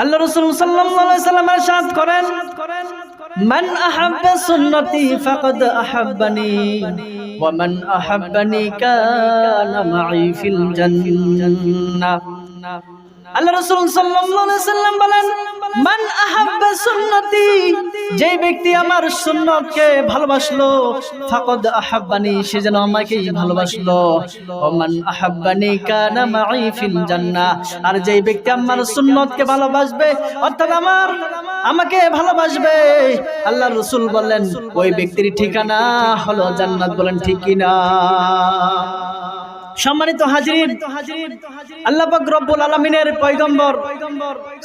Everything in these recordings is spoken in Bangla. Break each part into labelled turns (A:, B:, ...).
A: আল্লাহ রসুল সাল্লাম সাদ করেন من أحب سنتي فقد أحبني ومن أحبني كان معي في الجنة আল্লাহ রসুল সাল্লাম বলেন, মান আহাব্বা সুন্নতি যে ব্যক্তি আমার সুন্নতকে ভালোবাসলো সে যেন ভালোবাসলো। আর যে ব্যক্তি আমার সুন্নতকে ভালোবাসবে, অর্থাৎ আমার, আমাকে ভালোবাসবে। আল্লাহ রসুল বললেন ওই ব্যক্তির ঠিকানা হলো জান্নাত বলেন, ঠিক কিনা? সম্মানিত হাজির আল্লাহ পাক রব্বুল আলামিনের পয়গম্বর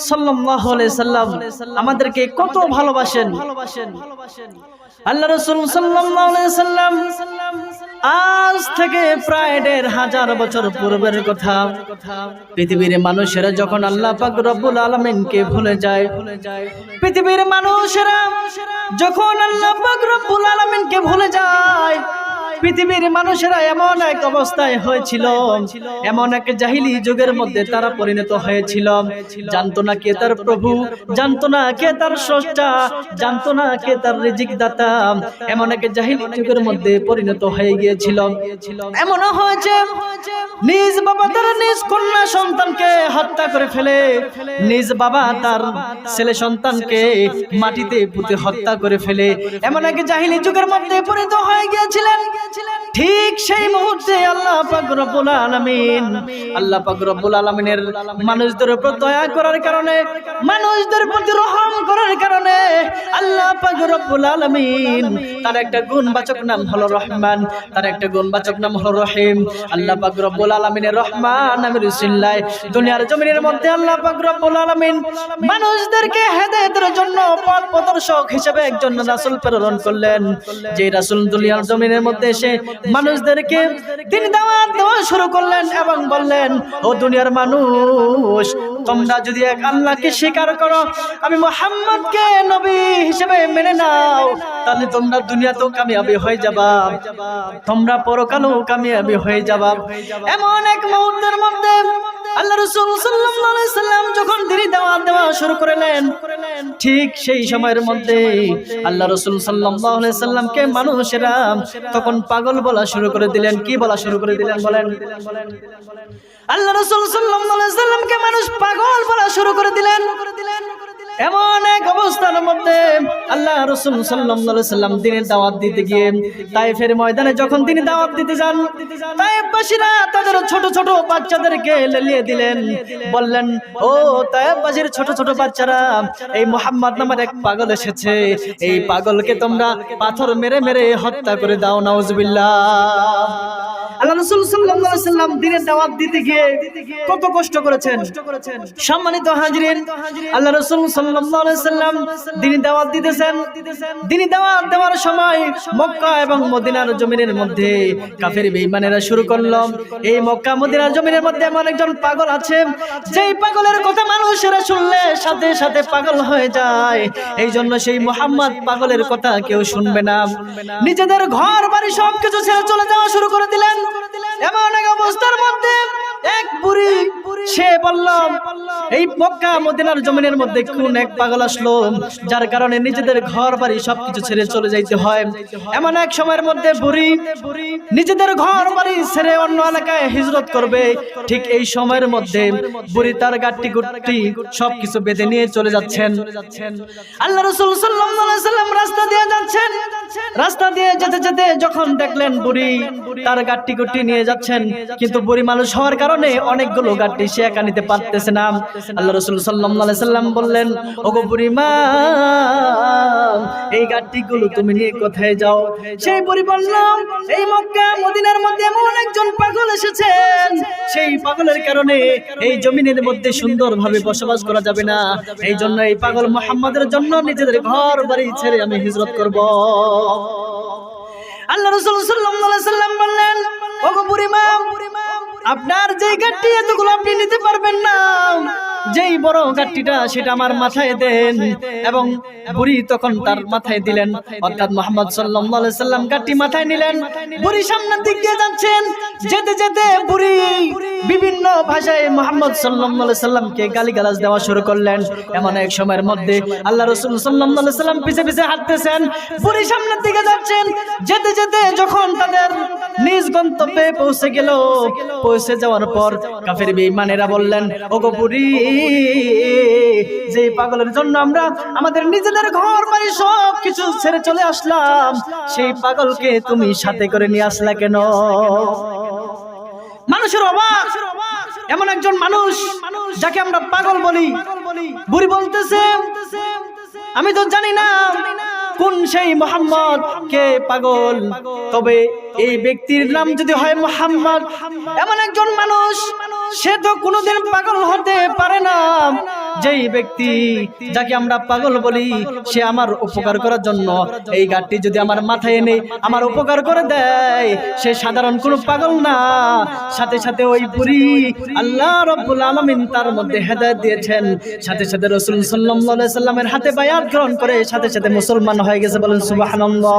A: সাল্লাল্লাহু আলাইহি সাল্লাম আমাদেরকে কত ভালোবাসেন। আল্লাহ রাসূল সাল্লাল্লাহু আলাইহি সাল্লাম আজ থেকে প্রায় দেড় হাজার বছর পূর্বের কথা। পৃথিবীর মানুষেরা যখন আল্লাহ পাক রব্বুল আলামিনকে ভুলে যায় পৃথিবীর মানুষেরা যখন আল্লাহ পাক রব্বুল আলামিনকে ভুলে যায় পৃথিবীর মানুষেরা এমন এক অবস্থায় হয়েছিল, এমন এক জাহিলি যুগের মধ্যে তারা পরিণত হয়েছিল। জানতো না কে তার প্রভু, জানতো না কে তার স্রষ্টা, জানতো না কে তার রিজিক দাতা এমন এক জাহিলি যুগের মধ্যে পরিণত হয়ে গিয়েছিল। এমন হয়েছে, নিজ বাবা তার নিজ কন্যা সন্তানকে হত্যা করে ফেলে। নিজ বাবা তার ছেলে সন্তানকে মাটিতে পুঁতে হত্যা করে ফেলে। এমন এক জাহিলি যুগের মধ্যে পরিণত হয়ে গিয়েছিলেন। ঠিক সেই মুহূর্তে আল্লাহ পাক রব্বুল আলামিন আল্লাহ পাক রব্বুল আলামিনের মানুষদের উপর দয়া করার কারণে মানুষদের প্রতি রহম করার কারণে আল্লাহ পাক রব্বুল আলামিন তার একটা গুণবাচক নাম হলো রহমান তার একটা গুণবাচক নাম হলো রহিম। আল্লাহ পাক রব্বুল আলামিনের রহমান নামের উসিল্লায় দুনিয়ার জমিনের মধ্যে আল্লাহ পাক রব্বুল আলামিন মানুষদেরকে হেদায়েতের জন্য পথ প্রদর্শক হিসেবে একজন রাসূল প্রেরণ করলেন। যে রাসূল দুনিয়ার জমিনের মধ্যে এসে মানুষদেরকে তিনি দাওয়াত দেওয়া শুরু করলেন এবং বললেন ও দুনিয়ার মানুষ তোমরা যদি এক আল্লাহকে স্বীকার করো আমি মোহাম্মদকে নবী হিসেবে মেনে নাও। তাহলে তোমরা দুনিয়াতেও কামিয়াবি হয়ে যাবা। তোমরা পরকালেও কামিয়াবি হয়ে যাবা। এমন এক মুহূর্তের মধ্যে আল্লাহ রসুল সাল্লাম যখন তিনি দাওয়াত দেওয়া শুরু করলেন, ঠিক সেই সময়ের মধ্যে আল্লাহ রসুল সাল্লামকে মানুষেরা তখন পাগল বলা শুরু করে দিলেন। কি বলা শুরু করে দিলেন বলেন? আল্লাহ রসুল সাল্লামকে মানুষ পাগল বলা শুরু করে দিলেন। এমন এক অবস্থার মধ্যে আল্লাহ রসুল সাল্লাম দিনের দাওয়াত দিতে গিয়ে তাইফের ময়দানে যখন তিনি দাওয়াত দিতে যান তাইফবাসীরা তাদের ছোট ছোট বাচ্চাদেরকে লেলিয়ে দিলেন। বললেন, ও তাইফবাসীর ছোট ছোট বাচ্চারা, এই মোহাম্মদ নামের এক পাগল এসেছে। এই পাগলকে তোমরা পাথর মেরে মেরে হত্যা করে দাও, নাউজুবিল্লাহ। সাল্লাম দিনের দিতে গিয়ে কত কষ্ট করেছেন। সম্মানিত আল্লাহ রাসূল সাল্লাম দিতেছেন। দেওয়ার সময় মক্কা এবং মদিনার জমিনের মধ্যে শুরু করল। এই মক্কা, মদিনার জমিনের মধ্যে এমন একজন পাগল আছে, যেই পাগলের কথা মানুষেরা শুনলে সাথে সাথে পাগল হয়ে যায়। এই জন্য সেই মোহাম্মদ পাগলের কথা কেউ শুনবে না। নিজেদের ঘর বাড়ি সবকিছু ছেড়ে চলে যাওয়া শুরু করে দিলেন। সে বলল, এই মদিনার জমিনের মধ্যে কোন এক পাগল আসলো, যার কারণে নিজেদের ঘর বাড়ি সবকিছু ছেড়ে চলে যাইতে হয়। এমন এক সময়ের মধ্যে বুড়ি নিজেদের ঘর বাড়ি ছেড়ে অন্য এলাকায় হিজরত করবে। ঠিক এই সময়ের মধ্যে বুড়ি তার গাট্টি গুট্টি সবকিছু বেঁধে নিয়ে চলে যাচ্ছেন। আল্লাহ রসুল সাল্লাম রাস্তা দিয়ে যাচ্ছেন। রাস্তা দিয়ে যেতে যেতে যখন দেখলেন বুড়ি, তার গাড়টি গুটি নিয়ে যাচ্ছেন। কিন্তু বুড়ি মানুষ হওয়ার কারণে অনেকগুলো গাড়ি সে একা নিতে পারতেছে না। আল্লাহ রসুল সাল্লাহ সাল্লাম বললেন, ওগো বুড়ি মা, এই গাট্টিগুলো তুমি নিয়ে কোথায় যাও? সেই বুড়ি বললাম এই মক্কা, মদিনার মধ্যে এমন একজন এসেছেন। সেই পাগলের কারণে এই জমিনের মধ্যে সুন্দরভাবে বসবাস করা যাবে না। এই জন্য এই পাগল মোহাম্মদের জন্য নিজেদের ঘর, বাড়ি ছেড়ে আমি হিজরত করব। আল্লাহ রসুল সাল্লাম বললেন, ওগো বুড়িমা, আপনার যে গাড়ি এতগুলো আপনি নিতে পারবেন না। যেই বড় গাঠটিটা সেটা আমার মাথায় দেন এবং বুড়ি তখন তার মাথায় দিলেন। অর্থাৎ মোহাম্মদ সাল্লাল্লাহু সাল্লাম গাঠটি মাথায় নিলেন। বুড়ি সামনের দিক দিয়ে যাচ্ছেন। যেতে যেতে বুড়ি বিভিন্ন ভাষায় মোহাম্মদ আলাইহি সাল্লামকে গালিগালাজ দেওয়া শুরু করলেন। এমন এক সময়ের মধ্যে আল্লাহ রাসূল সাল্লাল্লাহু সাল্লাম পিছে পিছে হাঁটতেছেন। বুড়ি সামনের দিকে যাচ্ছেন। যেতে যেতে যখন তাদের নিজ গন্তব্যে পৌঁছে গেল, পৌঁছে যাওয়ার পর কাফের বেঈমানেরা বললেন, ওগো বুড়ি যে পাগলের জন্য আমরা আমাদের নিজেদের ঘর, বাড়ি সব কিছু ছেড়ে চলে আসলাম, সেই পাগলকে তুমি সাথে করে নিয়ে আসলা কেন? মানুষের অবাক, এমন একজন মানুষ যাকে আমরা পাগল বলি, বুড়ি বলতেছে, আমি তো জানি না কোন সেই মোহাম্মদ, কে পাগল। তবে এই ব্যক্তির নাম যদি হয় মোহাম্মদ, এমন একজন মানুষ সে তো কোনোদিন পাগল হতে পারে না। যেই ব্যক্তি যাকে আমরা পাগল বলি, সে আমার উপকার করার জন্য এই গাঠটি যদি আমার মাথায় এনে আমার উপকার করে দেয়, সে সাধারণ কোনো পাগল না। সাথে সাথে ওই বুড়ি আল্লাহ রব্বুল আলামিন তার মধ্যে হেদায়েত দিয়েছেন। সাথে সাথে রাসূল আলাইহি সাল্লামের হাতে বায়াত গ্রহণ করে সাথে সাথে মুসলমান হয়ে গেছে বলেন সুবহানাল্লাহ।